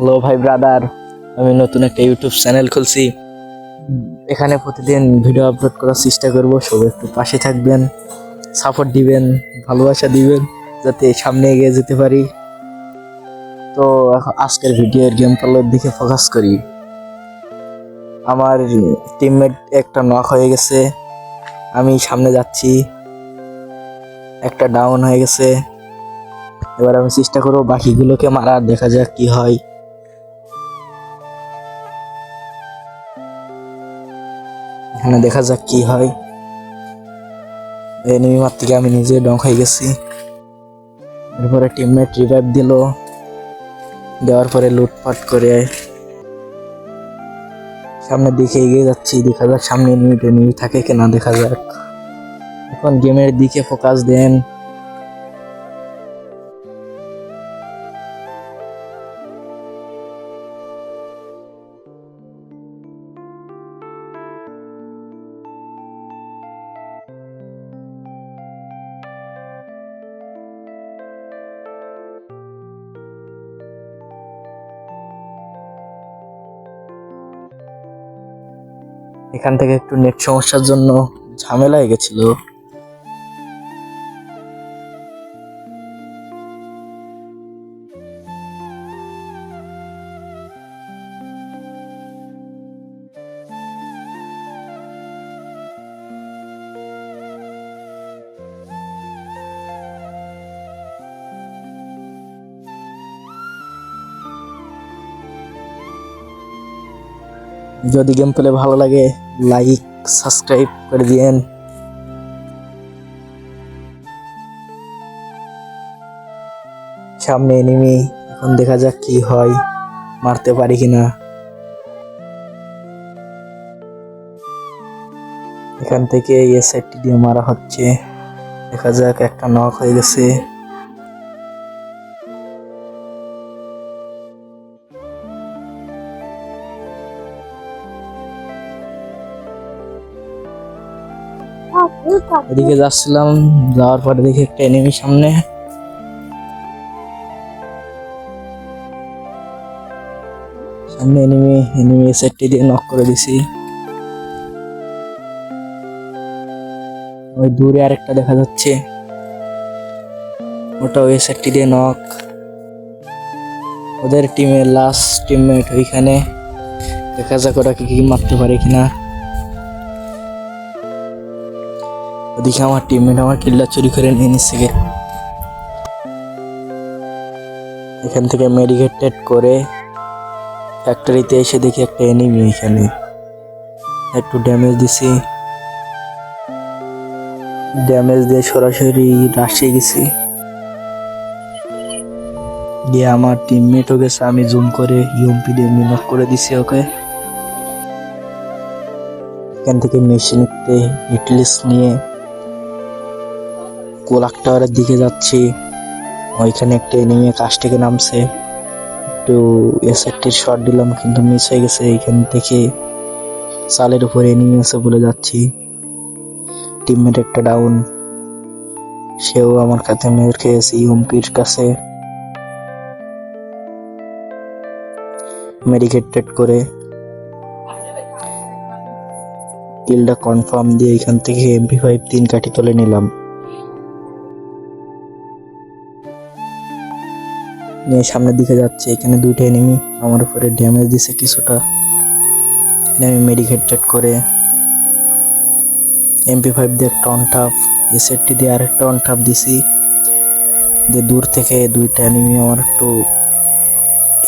Hello ভাই brother আমি নতুন একটা ইউটিউব চ্যানেল খুলছি। এখানে প্রতিদিন ভিডিও আপলোড করার চেষ্টা করব। সবাই একটু পাশে থাকবেন সাপোর্ট দিবেন, ভালোবাসা দিবেন, যাতে সামনে এগিয়ে যেতে পারি। তো আজকের ভিডিওর গেম প্লের দিকে ফোকাস করি। আমার টিমমেট একটা নক হয়ে গেছে। আমি সামনে যাচ্ছি। একটা ডাউন হয়ে গেছে। এবার আমি চেষ্টা করব বাকিগুলোকে মারার, দেখা যাক কি হয়। এখানে দেখা যাক কি হয়। এনিমি মার থেকে আমি নিজে ডং হয়ে গেছি। এরপরে টিমমেট রিভাইভ দিল। দেওয়ার পরে লুটপাট করে। সামনের দিকে এগিয়ে যাচ্ছি, দেখা যাক সামনে এনিমি টেনিমি থাকে কিনা, দেখা যাক। এখন গেমের দিকে ফোকাস দেন। এখান থেকে একটু নেট সমস্যার জন্য ঝামেলা হয়ে গেছিল। যদি গেম প্লে ভালো লাগে লাইক সাবস্ক্রাইব করে দিয়েন। সামনে এনিমি এখন দেখা যাক কি হয়, মারতে পারি কিনা। এখান থেকে এ সাইডটি দিয়ে মারা হচ্ছে। দেখা যাক, একটা নক হয়ে গেছে। এদিকে যাচ্ছিলাম, যাওয়ার পরে দেখি একটা এনিমি সামনে। সামনে এনিমি এনিমি সেটটি দিয়ে নক করে দিছি। ওই দূরে আরেকটা দেখা যাচ্ছে। ওটা ওই সেটটি দিয়ে নক ওদের টিমের লাস্ট টিমমেট ওইখানে। দেখা যাক ওরা কি কি মারতে পারে কিনা। ওদিকে আমার টিমমেট আমার কিল্লা চুরি করে নিয়ে নিচ্ছে। এখান থেকে মেডিকেটেড করে ফ্যাক্টরিতে এসে দেখি একটা এনিমি এখানে। একটু ড্যামেজ দিছি। ড্যামেজ দিয়ে সরাসরি রাশে গেছি। গিয়ে আমার টিমমেটও গেছে, আমি জুম করে ইউএমপি দিয়ে মিনক করে দিছি ওকে। এখান থেকে মেশিনতে ইটলিস নিয়ে কোলাক টাওয়ারের দিকে যাচ্ছি। ওইখানে একটা এনিমি কাছ থেকে নামছে। একটু এসএটির শট দিলাম, কিন্তু মিস হয়ে গেছে। এইখান থেকে চালের উপরে এনিমি আছে বলে যাচ্ছি। টিমমেট একটা ডাউন সেও আমার কাছে মেয়ের খেয়েছে ইউমপির কাছে। মেডিকেটেড করে। কিলটা কনফার্ম দিয়ে এখান থেকে এমপি ফাইভ তিন কাঠি তুলে নিলাম। নিয়ে সামনের দিকে যাচ্ছে। এখানে দুইটা এনিমি আমার উপরে ড্যামেজ দিছে কিছুটা। আমি মেডিকেটেড করে। এমপি ফাইভ দিয়ে একটা অন টাপ এসএটি দিয়ে আরেকটা অন টাপ দিছি। যে দূর থেকে দুইটা এনিমি আমার একটু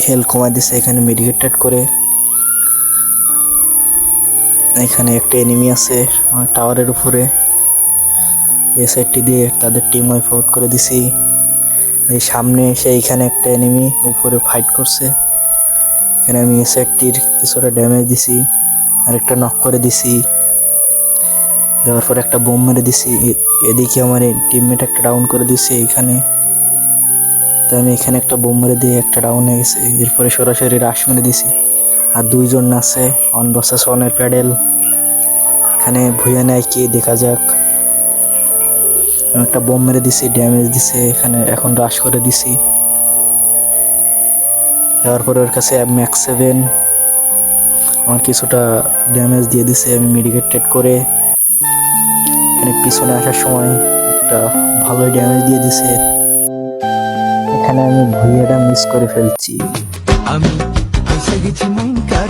হেল কমাই দিছে, এখানে মেডিকেটেড করে। এখানে একটা এনিমি আছে টাওয়ারের উপরে। এসআইটি দিয়ে তাদের টিম ওয়াইফ আউট করে দিছি। এই সামনে এসে এখানে একটা এনিমি উপরে ফাইট করছে। এখানে আমি এসআইটির কিছুটা ড্যামেজ দিছি আর একটা নক করে দিছি, দেওয়ার পর একটা বোম মেরে দিছি এদিকে আমার টিমমেট একটা ডাউন করে দিছে এখানে। তো আমি এখানে একটা বোম মেরে দিয়ে একটা ডাউন হয়ে গেছে, এরপরে সরাসরি রাশ মেরে দিছি। আর দুইজন আছে অন বসাস অনের প্যাডেল। এখানে ভুয়া নেয় কি, দেখা যাক। একটা বোম মেরে দিছি ড্যামেজ দিছে, এখানে এখন রাশ করে দিছি। যাওয়ার পরে ওর কাছে ম্যাক্স সেভেন আমার কিছুটা ড্যামেজ দিয়ে দিছে, আমি মেডিকেটেড করে। এখানে পিছনে আসার সময় একটা ভালোই ড্যামেজ দিয়ে দিছে। এখানে আমি ভুইয়াটা মিস করে ফেলছি। আমি গেছি মন কার